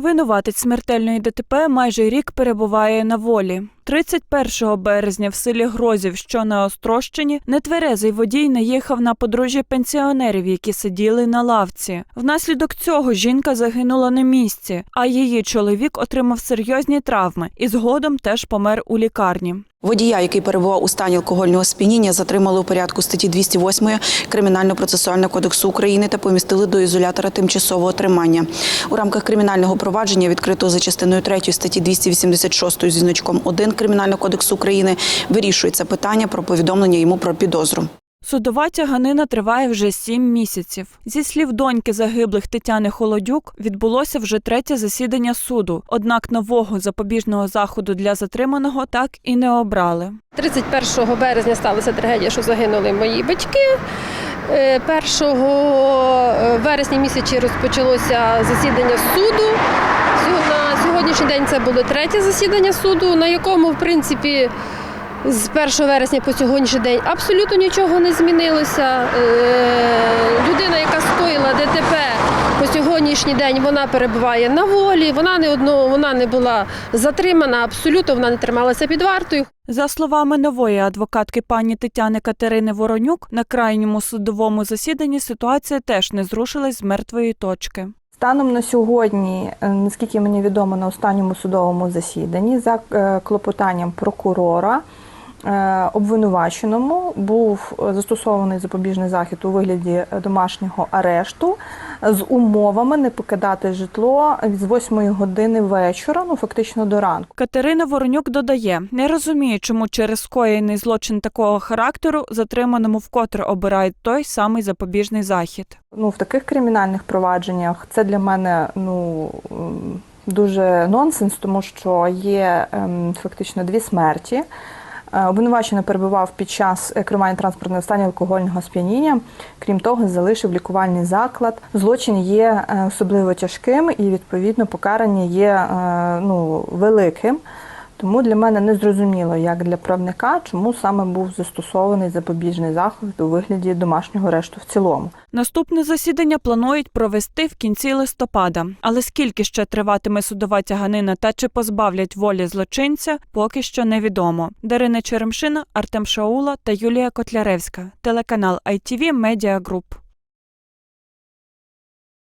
Винуватець смертельної ДТП майже рік перебуває на волі. 31 березня в селі Грозів, що на Острощині, нетверезий водій наїхав на подружжя пенсіонерів, які сиділи на лавці. Внаслідок цього жінка загинула на місці, а її чоловік отримав серйозні травми і згодом теж помер у лікарні. Водія, який перебував у стані алкогольного сп'яніння, затримали у порядку статті 208 Кримінально-процесуального кодексу України та помістили до ізолятора тимчасового тримання. У рамках кримінального провадження, відкритого за частиною 3 статті 286 зі значком 1 Кримінального кодексу України, вирішується питання про повідомлення йому про підозру. Судова тяганина триває вже сім місяців. Зі слів доньки загиблих Тетяни Холодюк, відбулося вже третє засідання суду. Однак нового запобіжного заходу для затриманого так і не обрали. 31 березня сталася трагедія, що загинули мої батьки. Е, 1 вересня місяці розпочалося засідання суду. Сьогоднішній день це було третє засідання суду, на якому, в принципі, з 1 вересня по сьогоднішній день абсолютно нічого не змінилося. Е, Людина, яка скоїла ДТП по сьогоднішній день, вона перебуває на волі. Вона не одно, вона не була затримана, абсолютно вона не трималася під вартою. За словами нової адвокатки пані Тетяни Катерини Воронюк, на крайньому судовому засіданні ситуація теж не зрушилась з мертвої точки. Станом на сьогодні, е, наскільки мені відомо, на останньому судовому засіданні за е, клопотанням прокурора е, обвинуваченому був застосований запобіжний захід у вигляді домашнього арешту з умовами не покидати житло з 8 години вечора, ну фактично до ранку. Катерина Воронюк додає, не розуміє, чому через скоєний злочин такого характеру затриманому вкотре обирають той самий запобіжний захід. Ну, в таких кримінальних провадженнях це для мене ну дуже нонсенс, тому що є ем, фактично дві смерті. Е, Обвинувачений перебував під час е, керування транспортного стані алкогольного сп'яніння. Крім того, залишив лікувальний заклад. Злочин є е, особливо тяжким і відповідно покарання є ну, великим. Тому для мене не зрозуміло, як для правника, чому саме був застосований запобіжний захід у вигляді домашнього арешту в цілому. Наступне засідання планують провести в кінці листопада. Але скільки ще триватиме судова тяганина та чи позбавлять волі злочинця, поки що невідомо. Дарина Черемшина, Артем Шаула та Юлія Котляревська. Телеканал ITV Media Group.